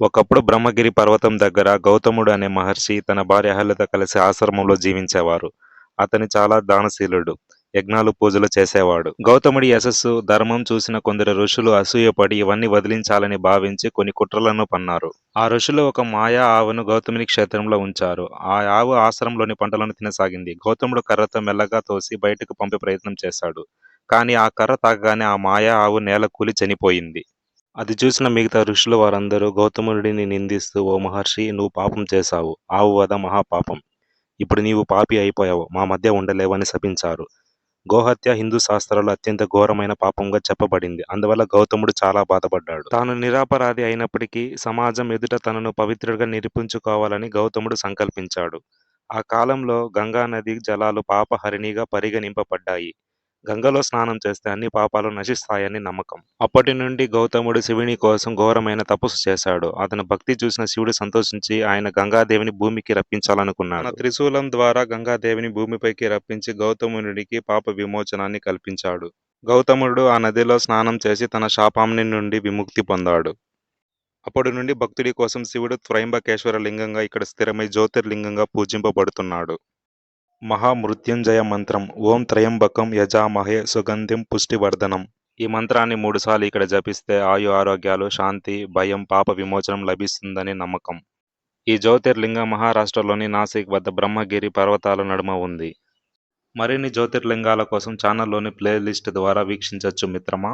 ఒకప్పుడు బ్రహ్మగిరి పర్వతం దగ్గర గౌతముడు అనే మహర్షి తన భార్య అహల్యతో కలిసి ఆశ్రమంలో జీవించేవారు. అతని చాలా దానశీలుడు యజ్ఞాలు పూజలు చేసేవాడు. గౌతముడి యశస్సు ధర్మం చూసిన కొందరు ఋషులు అసూయపడి ఇవన్నీ వదిలించాలని భావించి కొన్ని కుట్రలను పన్నారు. ఆ ఋషులు ఒక మాయా ఆవును గౌతముని క్షేత్రంలో ఉంచారు. ఆ ఆవు ఆశ్రమంలోని పంటలను తినసాగింది. గౌతముడు కర్రతో మెల్లగా తోసి బయటకు పంపే ప్రయత్నం చేశాడు. కానీ ఆ కర్ర తాగగానే ఆ మాయా ఆవు నేల కూలి చనిపోయింది. అది చూసిన మిగతా ఋషులు వారందరూ గౌతముడిని నిందిస్తూ ఓ మహర్షి నువ్వు పాపం చేశావు. ఆవు వద మహాపాపం. ఇప్పుడు నీవు పాపి అయిపోయావు. మా మధ్య ఉండలేవని శపించారు. గోహత్య హిందూ శాస్త్రాలు అత్యంత ఘోరమైన పాపంగా చెప్పబడింది. అందువల్ల గౌతముడు చాలా బాధపడ్డాడు. తాను నిరాపరాధి అయినప్పటికీ సమాజం ఎదుట తనను పవిత్రుడిగా నిరూపించుకోవాలని గౌతముడు సంకల్పించాడు. ఆ కాలంలో గంగా నది జలాలు పాపహరిణిగా పరిగణింపబడ్డాయి. గంగలో స్నానం చేస్తే అన్ని పాపాలు నశిస్తాయని నమ్మకం. అప్పటి నుండి గౌతముడు శివుని కోసం ఘోరమైన తపస్సు చేశాడు. అతని భక్తి చూసిన శివుడు సంతోషించి ఆయన గంగాదేవిని భూమికి రప్పించాలనుకున్నాడు. త్రిశూలం ద్వారా గంగాదేవిని భూమిపైకి రప్పించి గౌతమునికి పాప విమోచనాన్ని కల్పించాడు. గౌతముడు ఆ నదిలో స్నానం చేసి తన శాపాంని నుండి విముక్తి పొందాడు. అప్పటి నుండి భక్తుడి కోసం శివుడు త్రయంబకేశ్వర లింగంగా ఇక్కడ స్థిరమై జ్యోతిర్లింగంగా పూజింపబడుతున్నాడు. మహామృత్యుంజయ మంత్రం. ఓం త్రయంబకం యజామహే సుగంధిం పుష్టివర్ధనం. ఈ మంత్రాన్ని మూడుసార్లు ఇక్కడ జపిస్తే ఆయు ఆరోగ్యాలు శాంతి భయం పాప విమోచనం లభిస్తుందని నమ్మకం. ఈ జ్యోతిర్లింగం మహారాష్ట్రలోని నాసిక్ వద్ద బ్రహ్మగిరి పర్వతాల నడుమ ఉంది. మరిన్ని జ్యోతిర్లింగాల కోసం ఛానల్లోని ప్లేలిస్ట్ ద్వారా వీక్షించవచ్చు మిత్రమా?